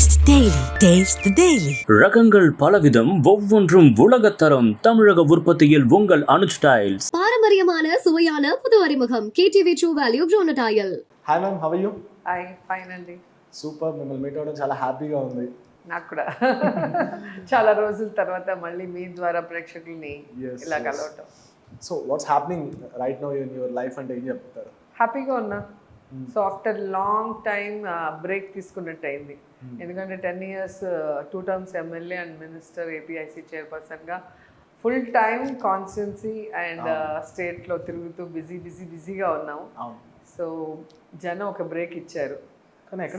Taste the Daily. Taste the Daily. ரகங்கள் பலவிதம் ஒவ்வொன்றும் உலகத்தரம் தமிழக உற்பத்தியில் உங்கள் அனு ஸ்டைல்ஸ் பாரம்பரியமான சுவையான புது அறிமுகம் KTV true value ப்ரோனடாயல் hi ma'am how you hi fine అండి సూపర్ మిమ్మల్ని మీట్ అవ్వడం చాలా హ్యాపీగా ఉంది నాకు కూడా చాలా రోజుల తర్వాత మళ్ళీ మీ ద్వారా ప్రేక్షకుల్ని Yes, ఇలా yes. కలవటం so what's happening right now in your life అంటే ఏం చెప్తారు హ్యాపీగా ఉన్నా so after long time break తీసుకున్నట్టు అయింది ఎందుకంటే ten years two terms MLA and minister APIIC చైర్పర్సన్గా ఫుల్ టైం కాన్స్టిట్యున్సీ అండ్ స్టేట్లో తిరుగుతూ బిజీ బిజీ బిజీగా ఉన్నాము. సో జనం ఒక బ్రేక్ ఇచ్చారు.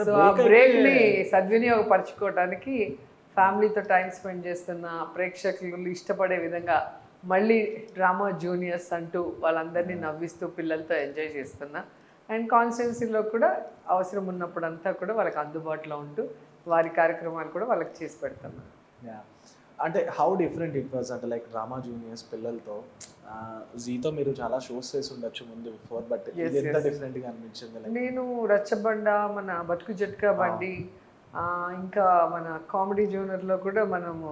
సో ఆ break బ్రేక్ని అయితే- సద్వినియోగపరచుకోవడానికి ఫ్యామిలీతో టైం స్పెండ్ చేస్తున్న ప్రేక్షకులు ఇష్టపడే విధంగా మళ్ళీ డ్రామా జూనియర్స్ అంటూ వాళ్ళందరినీ నవ్విస్తూ పిల్లలతో ఎంజాయ్ చేస్తున్నా అండ్ కాన్స్టిట్యున్సీలో కూడా అవసరం ఉన్నప్పుడు అంతా కూడా వాళ్ళకి అందుబాటులో ఉంటూ వారి కార్యక్రమాలు కూడా వాళ్ళకి చేసి పెడుతున్నా. అంటే హౌ డిఫరెంట్ ఇట్ వాజ్ అంటే లైక్ డ్రామా జూనియర్స్ పిల్లలతో జీతో మీరు చాలా షోస్ చేసి ఉండొచ్చు ముందు బిఫోర్ బట్ ఎంత. డిఫరెంట్గా అనిపించింది నేను రచ్చబండ మన బతుకు జట్కా బండి ఇంకా మన కామెడీ జోనర్లో కూడా మనము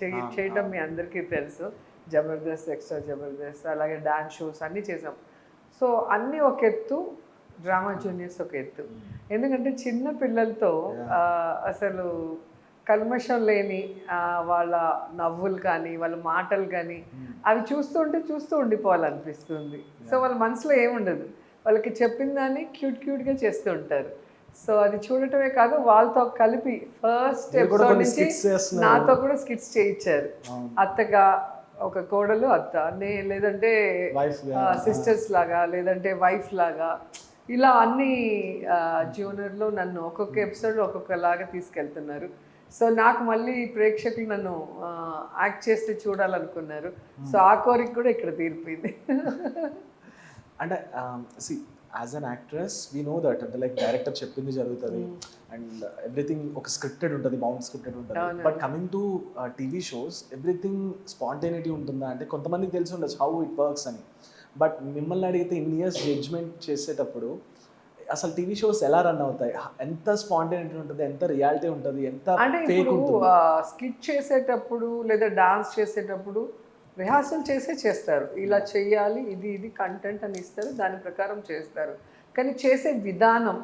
చేయటం. మీ అందరికీ తెలుసు జబర్దస్త్ ఎక్స్ట్రా జబర్దస్త్ అలాగే డాన్స్ షోస్ అన్నీ చేసాం సో అన్నీ ఒక ఎత్తు డ్రామా జూనియర్స్ ఒక ఎత్తు. ఎందుకంటే చిన్న పిల్లలతో అసలు కల్మషం లేని వాళ్ళ నవ్వులు కానీ వాళ్ళ మాటలు కానీ అవి చూస్తుంటే చూస్తూ ఉండిపోవాలనిపిస్తుంది. సో వాళ్ళ మనసులో ఏముండదు. వాళ్ళకి చెప్పిన దాన్ని క్యూట్ క్యూట్గా చేస్తూ ఉంటారు. సో అది చూడటమే కాదు వాళ్ళతో కలిపి ఫస్ట్ ఎపిసోడ్ నుంచి. నాతో కూడా స్కిట్స్ చేయించారు. అత్తగా ఒక కోడలు అత్త నే లేదంటే సిస్టర్స్ లాగా లేదంటే వైఫ్ లాగా ఇలా అన్ని జూనియర్లో నన్ను ఒక్కొక్క ఎపిసోడ్ ఒక్కొక్కలాగా తీసుకెళ్తున్నారు. సో నాకు మళ్ళీ ప్రేక్షకులు నన్ను యాక్ట్ చేస్తే చూడాలనుకున్నారు. సో ఆ కోరిక కూడా ఇక్కడ తీరిపోయింది. అంటే see as an actress we know that అంటే లైక్ డైరెక్టర్ చెప్పింది జరుగుతుంది. అండ్ ఎవ్రీథింగ్ ఒక స్క్రిప్టెడ్ ఉంటుంది బౌండ్ స్క్రిప్టెడ్ ఉంటుంది. But coming to TV shows everything spontaneity ఉంటుందా? అంటే కొంతమందికి తెలిసి ఉండొచ్చు హౌ ఇట్ వర్క్స్ అని. బట్ మిమ్మల్ని అడిగితే ఇన్ ఇయర్స్ జడ్జ్మెంట్ చేసేటప్పుడు అసలు టీవీ షోస్ ఎలా రన్ అవుతాయి? ఎంత స్పాంటేనిటీ ఉంటుంది? ఎంత రియాలిటీ ఉంటుంది? ఎంత అంటే ఇప్పుడు స్కిట్ చేసేటప్పుడు లేదా డాన్స్ చేసేటప్పుడు రిహార్సల్ చేసే చేస్తారు. ఇలా చెయ్యాలి ఇది ఇది కంటెంట్ అని ఇస్తారు దాని ప్రకారం చేస్తారు. కానీ చేసే విధానం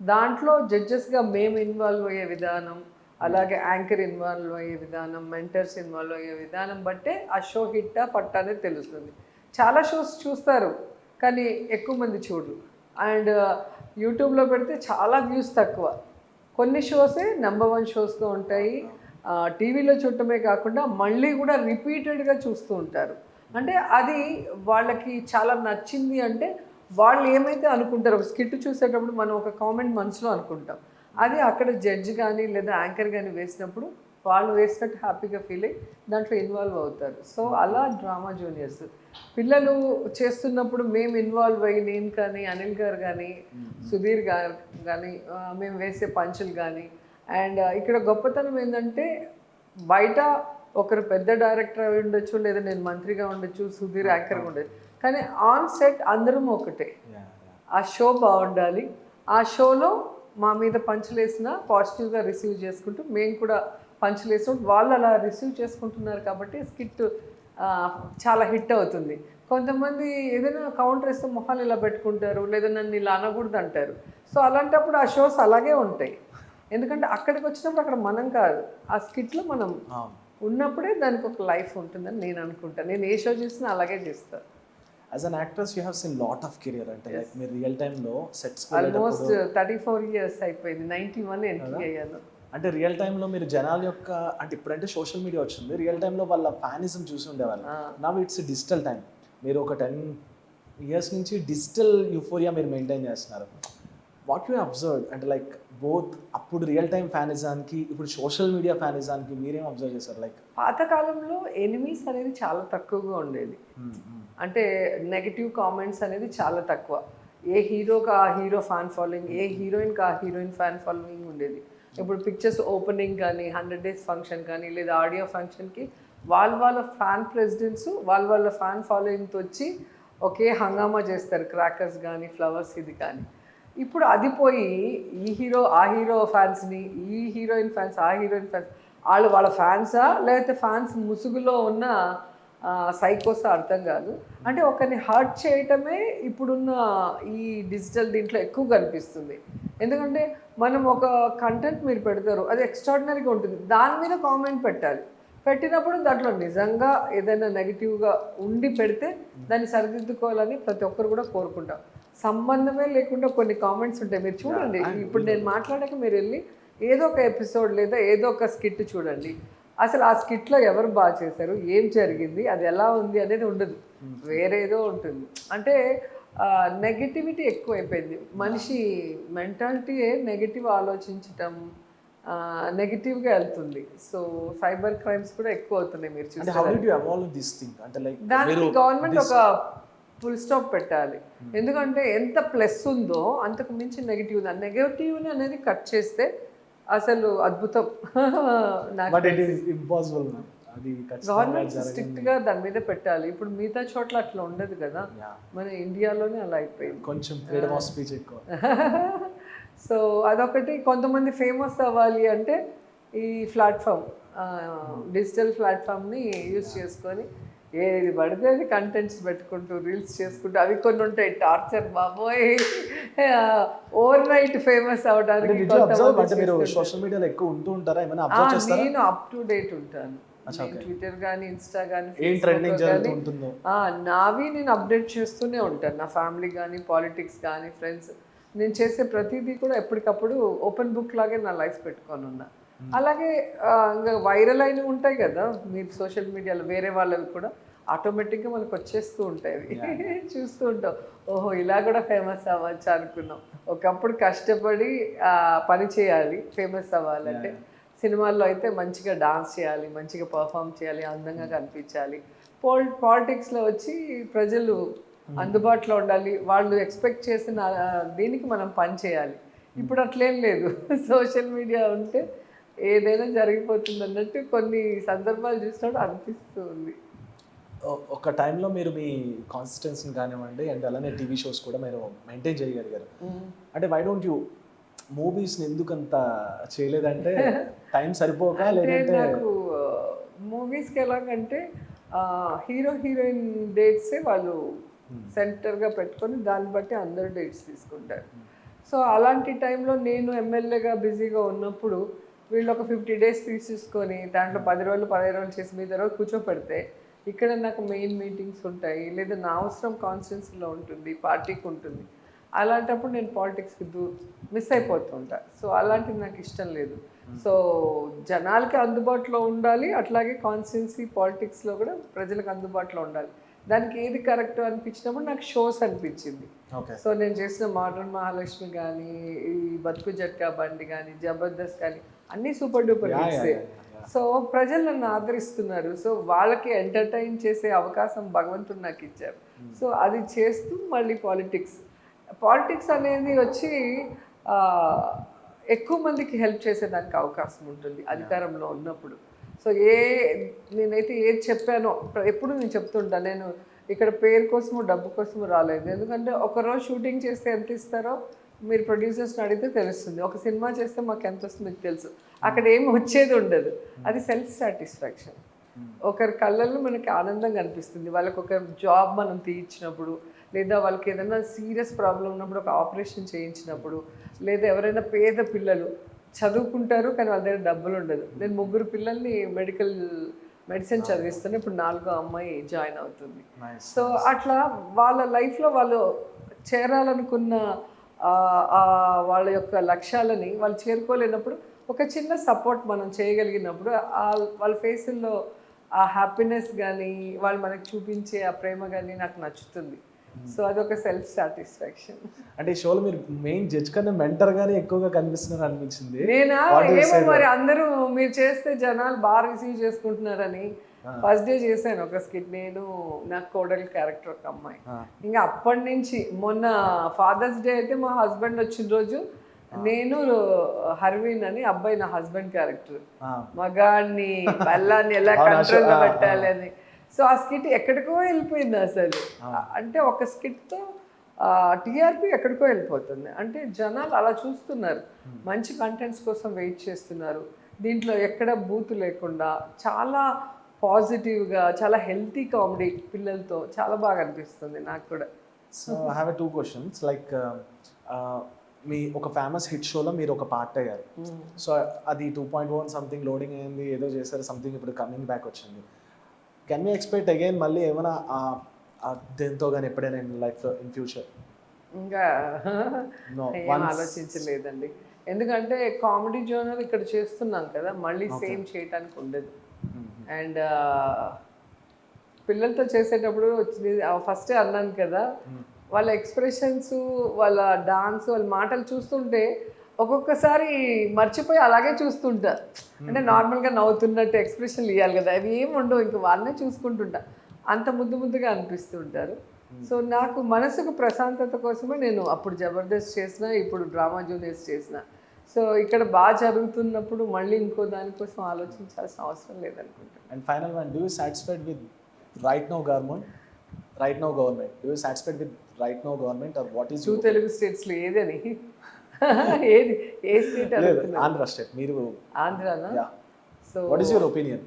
దాంట్లో జడ్జెస్గా మేము ఇన్వాల్వ్ అయ్యే విధానం అలాగే యాంకర్ ఇన్వాల్వ్ అయ్యే విధానం మెంటర్స్ ఇన్వాల్వ్ అయ్యే విధానం బట్టే ఆ షో హిట్టా పట్టా అనేది తెలుస్తుంది. చాలా షోస్ చూస్తారు కానీ ఎక్కువ మంది చూడరు. అండ్ uh, యూట్యూబ్లో పెడితే చాలా వ్యూస్ తక్కువ. కొన్ని షోసే నెంబర్ వన్ షోస్గా ఉంటాయి. టీవీలో చూడటమే కాకుండా మళ్ళీ కూడా రిపీటెడ్గా చూస్తూ ఉంటారు. అంటే అది వాళ్ళకి చాలా నచ్చింది అంటే వాళ్ళు ఏమైతే అనుకుంటారు ఒక స్కిట్ చూసేటప్పుడు మనం ఒక కామెంట్ మనసులో అనుకుంటాం. అది అక్కడ జడ్జ్ కానీ లేదా యాంకర్ కానీ వేసినప్పుడు వాళ్ళు వేసినట్టు హ్యాపీగా ఫీల్ అయ్యి దాంట్లో ఇన్వాల్వ్ అవుతారు. సో అలా డ్రామా జూనియర్స్. పిల్లలు చేస్తున్నప్పుడు మేము ఇన్వాల్వ్ అయ్యి నేను కానీ అనిల్ గారు కానీ సుధీర్ గారు కానీ మేము వేసే పంచులు కానీ అండ్ ఇక్కడ గొప్పతనం ఏంటంటే బయట ఒకరు పెద్ద డైరెక్టర్ అయి ఉండొచ్చు లేదా నేను మంత్రిగా ఉండొచ్చు సుధీర్ యాంకర్గా ఉండొచ్చు. కానీ ఆన్ సెట్ అందరం ఒకటే. ఆ షో బాగుండాలి. ఆ షోలో మా మీద పంచులు వేసిన పాజిటివ్గా రిసీవ్ చేసుకుంటూ మేము కూడా పంచులు వేసినప్పుడు వాళ్ళు అలా రిసీవ్ చేసుకుంటున్నారు కాబట్టి స్కిట్ చాలా హిట్ అవుతుంది. కొంతమంది ఏదైనా కౌంటర్ వేస్తే మొహాలు ఇలా పెట్టుకుంటారు లేదా నన్ను ఇలా అనకూడదు అంటారు. సో అలాంటప్పుడు ఆ షోస్ అలాగే ఉంటాయి. ఎందుకంటే అక్కడికి వచ్చినప్పుడు అక్కడ మనం కాదు. ఆ స్కిట్లో మనం. ఉన్నప్పుడే దానికి ఒక లైఫ్ ఉంటుందని నేను అనుకుంటాను. నేను ఏ షో చేసినా అలాగే చేస్తాను as an actress you have seen lot of career అంటే మీరు రియల్ టైంలో sets almost thirty four years అయిపోయింది. నైన్టీ వన్ ఎంట్రీ అయ్యాను. అంటే రియల్ టైంలో మీరు జనాల యొక్క అంటే ఇప్పుడంటే సోషల్ మీడియా వచ్చింది. రియల్ టైంలో వాళ్ళ ఫ్యానిజం చూసి ఉండేవాళ్ళు. నవ్ ఇట్స్ డిజిటల్ టైం మీరు ఒక టెన్ ఇయర్స్ నుంచి డిజిటల్ యూఫోరియా మీరు మెయింటైన్ చేస్తున్నారు. వాట్ యూ అబ్జర్వ్ అంటే లైక్ బోత్ అప్పుడు రియల్ టైం ఫ్యానిజానికి ఇప్పుడు సోషల్ మీడియా ఫ్యానిజానికి మీరేం అబ్జర్వ్ చేశారు? లైక్ పాతకాలంలో ఎనిమీస్ అనేది చాలా తక్కువగా ఉండేది. అంటే నెగిటివ్ కామెంట్స్ అనేది చాలా తక్కువ. ఏ హీరోకి ఆ హీరో ఫ్యాన్ ఫాలోయింగ్ ఏ హీరోయిన్కి ఆ హీరోయిన్ ఫ్యాన్ ఫాలోయింగ్ ఉండేది. ఇప్పుడు పిక్చర్స్ ఓపెనింగ్ కానీ హండ్రెడ్ డేస్ ఫంక్షన్ కానీ లేదా ఆడియో ఫంక్షన్కి వాళ్ళ వాళ్ళ ఫ్యాన్ ప్రెసిడెంట్స్ వాళ్ళ వాళ్ళ ఫ్యాన్ ఫాలోయింగ్తో వచ్చి ఒకే హంగామా చేస్తారు క్రాకర్స్ కానీ ఫ్లవర్స్ ఇది కానీ ఇప్పుడు అది పోయి ఈ హీరో ఆ హీరో ఫ్యాన్స్ని ఈ హీరోయిన్ ఫ్యాన్స్ ఆ హీరోయిన్ ఫ్యాన్స్ వాళ్ళు వాళ్ళ ఫ్యాన్సా లేకపోతే ఫ్యాన్స్ ముసుగులో ఉన్న సైకోసా అర్థం కాదు. అంటే ఒకరిని హర్ట్ చేయటమే ఇప్పుడున్న ఈ డిజిటల్ దీంట్లో ఎక్కువ కనిపిస్తుంది. ఎందుకంటే మనం ఒక కంటెంట్ మీరు పెడతారు అది ఎక్స్ట్రాడినరీగా ఉంటుంది. దాని మీద కామెంట్ పెట్టాలి. పెట్టినప్పుడు దాంట్లో నిజంగా ఏదైనా నెగిటివ్గా ఉండి పెడితే దాన్ని సరిదిద్దుకోవాలని ప్రతి ఒక్కరు కూడా కోరుకుంటాం. సంబంధమే లేకుండా కొన్ని కామెంట్స్ ఉంటాయి. మీరు చూడండి ఇప్పుడు నేను మాట్లాడాక మీరు వెళ్ళి ఏదో ఒక ఎపిసోడ్ లేదా ఏదో ఒక స్కిట్ చూడండి. అసలు ఆ స్కిట్లో ఎవరు బాగా చేశారు? ఏం జరిగింది? అది ఎలా ఉంది? అనేది ఉండదు. వేరేదో ఉంటుంది. అంటే నెగటివిటీ ఎక్కువైపోయింది. మనిషి మెంటాలిటీయే నెగిటివ్ ఆలోచించటం నెగిటివ్గా వెళ్తుంది. సో సైబర్ క్రైమ్స్ కూడా ఎక్కువ అవుతున్నాయి మీరు దానికి గవర్నమెంట్ ఒక ఫుల్ స్టాప్ పెట్టాలి. ఎందుకంటే ఎంత ప్లస్ ఉందో అంతకు మించి నెగిటివ్ ఉంది. ఆ నెగటివ్ అనేది కట్ చేస్తే అసలు అద్భుతం. నాకు ఇంపాసిబుల్ అది గవర్నమెంట్. స్ట్రిక్ట్గా దాని మీద పెట్టాలి. ఇప్పుడు మిగతా చోట్ల అట్లా ఉండదు కదా. మన ఇండియాలోనే అలా అయిపోయింది. కొంచెం ఫ్రీడమ్ ఆఫ్ స్పీచ్ ఎక్కువ. సో అదొకటి. కొంతమంది ఫేమస్ అవ్వాలి అంటే ఈ ప్లాట్ఫామ్ డిజిటల్ ప్లాట్ఫామ్ని యూజ్ చేసుకొని ఏది పడితే అది కంటెంట్స్ పెట్టుకుంటూ రీల్స్ చేసుకుంటూ అవి కొన్ని ఉంటాయి. టార్చర్ బాబోయ్. ఓవర్ నైట్ ఫేమస్ అవడానికి నేను అప్ టు డేట్ ఉంటాను. ట్విట్టర్ కానీ ఇన్స్టా కానీ నావి నేను అప్డేట్ చేస్తూనే ఉంటాను నా ఫ్యామిలీ కానీ పాలిటిక్స్ కానీ ఫ్రెండ్స్ నేను చేసే ప్రతిదీ కూడా ఎప్పటికప్పుడు ఓపెన్ బుక్ లాగే నా లైఫ్ పెట్టుకొని ఉన్నా. అలాగే ఆ, ఇంకా వైరల్ అయినవి ఉంటాయి కదా మీరు సోషల్ మీడియాలో వేరే వాళ్ళవి కూడా ఆటోమేటిక్గా మనకు వచ్చేస్తూ ఉంటాయి. చూస్తూ ఉంటాం. ఓహో ఇలా కూడా ఫేమస్ అవ్వచ్చు అనుకున్నాం. ఒకప్పుడు కష్టపడి పని చేయాలి ఫేమస్ అవ్వాలంటే. సినిమాల్లో అయితే మంచిగా డాన్స్ చేయాలి మంచిగా పర్ఫామ్ చేయాలి అందంగా కనిపించాలి. పాల్ పాలిటిక్స్లో వచ్చి ప్రజలు అందుబాటులో ఉండాలి. వాళ్ళు ఎక్స్పెక్ట్ చేసిన దీనికి మనం పని చేయాలి. ఇప్పుడు అట్లేం లేదు. సోషల్ మీడియా ఉంటే ఏదైనా జరిగిపోతుంది అన్నట్టు కొన్ని సందర్భాలు చూసినప్పుడు అనిపిస్తూ ఉంది ఒ- ఒక టైంలో మీరు మీ కాన్సిస్టెన్సీని కానివ్వండి అండ్ అలానే టీవీ షోస్ కూడా మీరు మెయింటైన్ చేయగలిగారు. అంటే వై డోంట్ యూ మూవీస్ని ఎందుకు అంత చేయలేదంటే టైం సరిపోక లేదంటే నాకు మూవీస్కి ఎలాగంటే హీరో హీరోయిన్ డేట్సే వాళ్ళు సెంటర్గా పెట్టుకొని దాన్ని బట్టి అందరు డేట్స్ తీసుకుంటారు. సో అలాంటి టైంలో నేను ఎమ్మెల్యేగా బిజీగా ఉన్నప్పుడు వీళ్ళు ఒక ఫిఫ్టీ డేస్ తీసేసుకొని దాంట్లో పది రోజులు పదిహేను రోజులు చేసి మీద రోజు కూర్చోపెడితే ఇక్కడ నాకు మెయిన్ మీటింగ్స్ ఉంటాయి. లేదా నా అవసరం కాన్స్టిట్యున్సీలో ఉంటుంది పార్టీకి ఉంటుంది. అలాంటప్పుడు నేను పాలిటిక్స్కి దూ మిస్ అయిపోతుంటా. సో అలాంటిది నాకు ఇష్టం లేదు. సో జనాలకి అందుబాటులో ఉండాలి అట్లాగే కాన్స్టిట్యున్సీ పాలిటిక్స్లో కూడా ప్రజలకు అందుబాటులో ఉండాలి. దానికి ఏది కరెక్ట్ అనిపించినప్పుడు నాకు షోస్ అనిపించింది. సో నేను చేసిన మోడర్న్ మహాలక్ష్మి కానీ ఈ బతుకు జట్కా బండి కానీ జబర్దస్త్ కానీ అన్నీ సూపర్ డూపర్ హిట్స్. సో ప్రజలు నన్ను ఆదరిస్తున్నారు. సో వాళ్ళకి ఎంటర్టైన్ చేసే అవకాశం భగవంతుడు నాకు ఇచ్చారు సో అది చేస్తూ మళ్ళీ పాలిటిక్స్ పాలిటిక్స్ అనేది వచ్చి ఎక్కువ మందికి హెల్ప్ చేసేదానికి అవకాశం ఉంటుంది అధికారంలో ఉన్నప్పుడు. సో ఏ నేనైతే ఏది చెప్పానో ఎప్పుడు నేను చెప్తుంటా నేను ఇక్కడ పేరు కోసము డబ్బు కోసము రాలేదు. ఎందుకంటే ఒకరోజు షూటింగ్ చేస్తే ఎంత ఇస్తారో మీరు ప్రొడ్యూసర్స్ని అడిగితే తెలుస్తుంది. ఒక సినిమా చేస్తే మాకు ఎంత వస్తుంది మీకు తెలుసు. అక్కడ ఏమి వచ్చేది ఉండదు. అది సెల్ఫ్ సాటిస్ఫాక్షన్ ఒకరి కళ్ళల్లో మనకి ఆనందం కనిపిస్తుంది. వాళ్ళకి ఒక జాబ్ మనం తీయించినప్పుడు లేదా వాళ్ళకి ఏదైనా సీరియస్ ప్రాబ్లం ఉన్నప్పుడు ఒక ఆపరేషన్ చేయించినప్పుడు లేదా ఎవరైనా పేద పిల్లలు చదువుకుంటారు కానీ వాళ్ళ దగ్గర డబ్బులు ఉండదు. నేను ముగ్గురు పిల్లల్ని మెడికల్ మెడిసిన్ చదివిస్తాను ఇప్పుడు నాలుగో అమ్మాయి జాయిన్ అవుతుంది. సో అట్లా వాళ్ళ లైఫ్లో వాళ్ళు చేరాలనుకున్న వాళ్ళ యొక్క లక్ష్యాలని వాళ్ళు చేరుకోలేనప్పుడు ఒక చిన్న సపోర్ట్ మనం చేయగలిగినప్పుడు వాళ్ళ ఫేసుల్లో ఆ హ్యాపీనెస్ కానీ వాళ్ళు మనకు చూపించే ఆ ప్రేమ కానీ నాకు నచ్చుతుంది. సో అదొక సెల్ఫ్ సాటిస్ఫాక్షన్ అంటే షోలో మీరు మెయిన్ జడ్జ్ కన్నా మెంటర్ గానే ఎక్కువగా కనిపిస్తున్నారు అనిపించింది. నేనా? ఏమో మరి అందరూ మీరు చేస్తే జనాలు బాగా రిసీవ్ చేసుకుంటున్నారని. ఫస్ట్ డే చేశాను ఒక స్కిట్ నేను నాకు కోడలి క్యారెక్టర్ ఒక అమ్మాయి. ఇంకా అప్పటి నుంచి మొన్న ఫాదర్స్ డే అయితే మా హస్బెండ్ వచ్చిన రోజు నేను హర్వీన్ అని అబ్బాయి నా హస్బెండ్ క్యారెక్టర్ ఆ, మగాన్ని బల్లాన్ని ఎలా ఆ. పెట్టాలి అని. సో ఆ స్కిట్ ఎక్కడికో వెళ్ళిపోయింది అసలు. అంటే ఒక స్కిట్తో టీఆర్పీ ఎక్కడికో వెళ్ళిపోతుంది. అంటే జనాలు అలా చూస్తున్నారు. మంచి కంటెంట్స్ కోసం వెయిట్ చేస్తున్నారు. దీంట్లో ఎక్కడ బూతు లేకుండా చాలా పాజిటివ్గా చాలా హెల్తీ కామెడీ పిల్లలతో చాలా బాగా అనిపిస్తుంది నాకు కూడా. So I have two questions like మీ ఒక ఫేమస్ హిట్ షోలో మీరు ఒక పార్ట్ అయ్యారు. సో అది two point one something loading అయింది ఏదో చేశారు సంథింగ్ ఇప్పుడు కమింగ్ బ్యాక్ వచ్చింది. కెన్ మీ ఎక్స్పెక్ట్ అగైన్ మళ్ళీ ఏమైనా దేంతో కానీ ఎప్పుడైనా ఇన్ లైఫ్లో ఇన్ ఫ్యూచర్ ఇంకా ఏం ఆలోచించలేదండి. ఎందుకంటే కామెడీ జోనర్ ఇక్కడ చేస్తున్నాం కదా మళ్ళీ సేమ్ చేయటానికి ఉండదు. అండ్ పిల్లలతో చేసేటప్పుడు ఫస్ట్ అన్నాను కదా వాళ్ళ ఎక్స్ప్రెషన్స్ వాళ్ళ డాన్స్ వాళ్ళ మాటలు చూస్తుంటే ఒక్కొక్కసారి మర్చిపోయి అలాగే చూస్తుంటా. అంటే నార్మల్గా నవ్వుతున్నట్టు ఎక్స్ప్రెషన్లు ఇవ్వాలి కదా. అవి ఏమి ఉండవు. ఇంక వాళ్ళనే చూసుకుంటుంటా. అంత ముద్దు ముద్దుగా అనిపిస్తుంటారు సో నాకు మనసుకు ప్రశాంతత కోసమే నేను అప్పుడు జబర్దస్త్ చేసిన ఇప్పుడు డ్రామా జూనియర్స్ చేసిన. సో ఇక్కడ బాగా జరుగుతున్నప్పుడు మళ్ళీ ఇంకో దానికోసం ఆలోచించాల్సిన అవసరం లేదనుకుంటున్నాను and final one do satisfied with right no government right no government do satisfied with right no government or what is two Telugu స్టేట్స్లో ఏదని? ఏది? ఏ స్టేట్ ఆంధ్ర స్టేట్. మీరు ఆంధ్రానా? So what is your opinion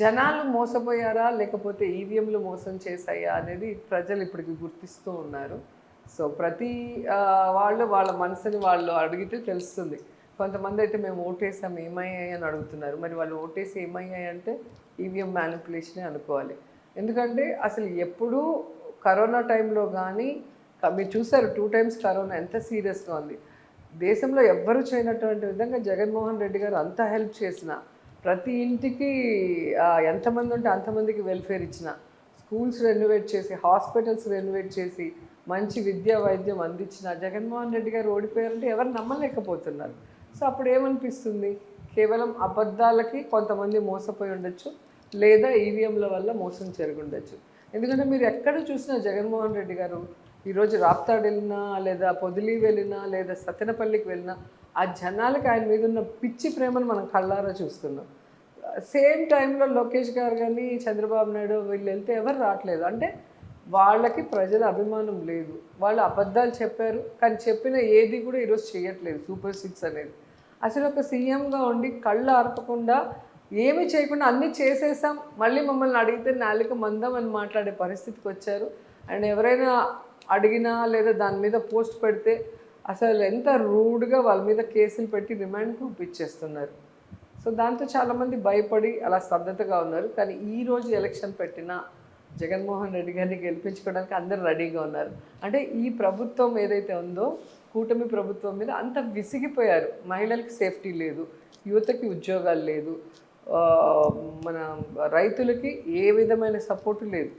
జనాలు మోసపోయారా? లేకపోతే ఈవీఎంలు మోసం చేశాయా? అనేది ప్రజలు ఇప్పటికి గుర్తిస్తూ ఉన్నారు. సో ప్రతి వాళ్ళు వాళ్ళ మనసుని వాళ్ళు అడిగితే తెలుస్తుంది. కొంతమంది అయితే మేము ఓటేసాం ఏమయ్యాయి అని అడుగుతున్నారు. మరి వాళ్ళు ఓటేసి ఏమయ్యాయి అంటే ఈవీఎం మ్యానిపులేషనే అనుకోవాలి. ఎందుకంటే అసలు ఎప్పుడూ కరోనా టైంలో కానీ మీరు చూసారు టూ టైమ్స్ కరోనా ఎంత సీరియస్గా ఉంది. దేశంలో ఎవ్వరూ చేయనటువంటి విధంగా జగన్మోహన్ రెడ్డి గారు అంత హెల్ప్ చేసిన ప్రతి ఇంటికి ఎంతమంది ఉంటే అంతమందికి వెల్ఫేర్ ఇచ్చిన స్కూల్స్ రెనోవేట్ చేసి హాస్పిటల్స్ రెనోవేట్ చేసి మంచి విద్యా వైద్యం అందించిన జగన్మోహన్ రెడ్డి గారు ఓడిపోయారంటే ఎవరు నమ్మలేకపోతున్నారు. సో అప్పుడు ఏమనిపిస్తుంది? కేవలం అబద్ధాలకి కొంతమంది మోసపోయి ఉండొచ్చు లేదా ఈవీఎంల వల్ల మోసం జరుగుండొచ్చు ఎందుకంటే మీరు ఎక్కడ చూసినా జగన్మోహన్ రెడ్డి గారు ఈరోజు రాప్తాడు వెళ్ళినా లేదా పొదిలి వెళ్ళినా లేదా సత్తెనపల్లికి వెళ్ళినా ఆ జనాలకి ఆయన మీద ఉన్న పిచ్చి ప్రేమను మనం కళ్ళారా చూస్తున్నాం. సేమ్ టైంలో లోకేష్ గారు కానీ చంద్రబాబు నాయుడు వీళ్ళు వెళ్తే ఎవరు రావట్లేదు. అంటే వాళ్ళకి ప్రజల అభిమానం లేదు. వాళ్ళు అబద్ధాలు చెప్పారు కానీ చెప్పిన ఏది కూడా ఈరోజు చేయట్లేదు సూపర్ సిక్స్ అనేది. అసలు ఒక సీఎంగా ఉండి కళ్ళు ఆర్పకుండా ఏమీ చేయకుండా అన్నీ చేసేసాం. మళ్ళీ మమ్మల్ని అడిగితే నాలుక మందం అని మాట్లాడే పరిస్థితికి వచ్చారు. అండ్ ఎవరైనా అడిగినా లేదా దాని మీద పోస్ట్ పెడితే అసలు ఎంత రూడ్గా వాళ్ళ మీద కేసులు పెట్టి రిమాండ్ పంపించేస్తున్నారు. సో దాంతో చాలామంది భయపడి అలా స్తబ్దతగా ఉన్నారు. కానీ ఈ రోజు ఎలక్షన్ పెట్టిన జగన్మోహన్ రెడ్డి గారిని గెలిపించుకోవడానికి అందరు రెడీగా ఉన్నారు. అంటే ఈ ప్రభుత్వం ఏదైతే ఉందో కూటమి ప్రభుత్వం మీద అంత విసిగిపోయారు. మహిళలకు సేఫ్టీ లేదు యువతకి ఉద్యోగాలు లేదు మన రైతులకి ఏ విధమైన సపోర్టు లేదు.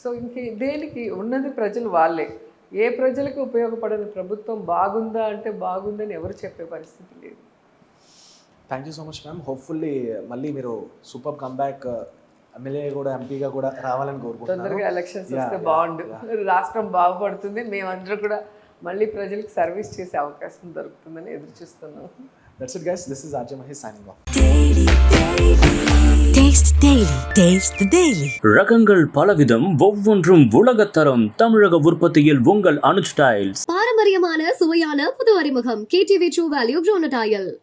సో ఇంక దేనికి ఉన్నది ప్రజలు వాళ్ళే. ఏ ప్రజలకు ఉపయోగపడని ప్రభుత్వం బాగుందా అంటే బాగుందని ఎవరు చెప్పే పరిస్థితి లేదు. Thank you so much ma'am hopefully మళ్ళీ మీరు సూపర్ కమ్బ్యాక్ ఎమ్మెల్యే కూడా ఎంపీగా కూడా రావాలని కోరుకుంటున్నాను. తొందరగా ఎలక్షన్స్ వస్తే బాగుండు. రాష్ట్రం బాగుపడుతుంది. మేమందరూ కూడా మళ్ళీ ప్రజలకు సర్వీస్ చేసే అవకాశం దొరుకుతుందని ఎదురు చూస్తున్నాం. That's it guys this is RJ Mahesh signing off ரகங்கள் பலவிதம் ஒவ்வொன்றும் உலகத்தரம். தமிழக உற்பத்தியில் உங்கள் அனுஜ் டைல்ஸ். பாரம்பரியமான சுவையான புது அறிமுகம். KTV true value ப்ரோனடாயல்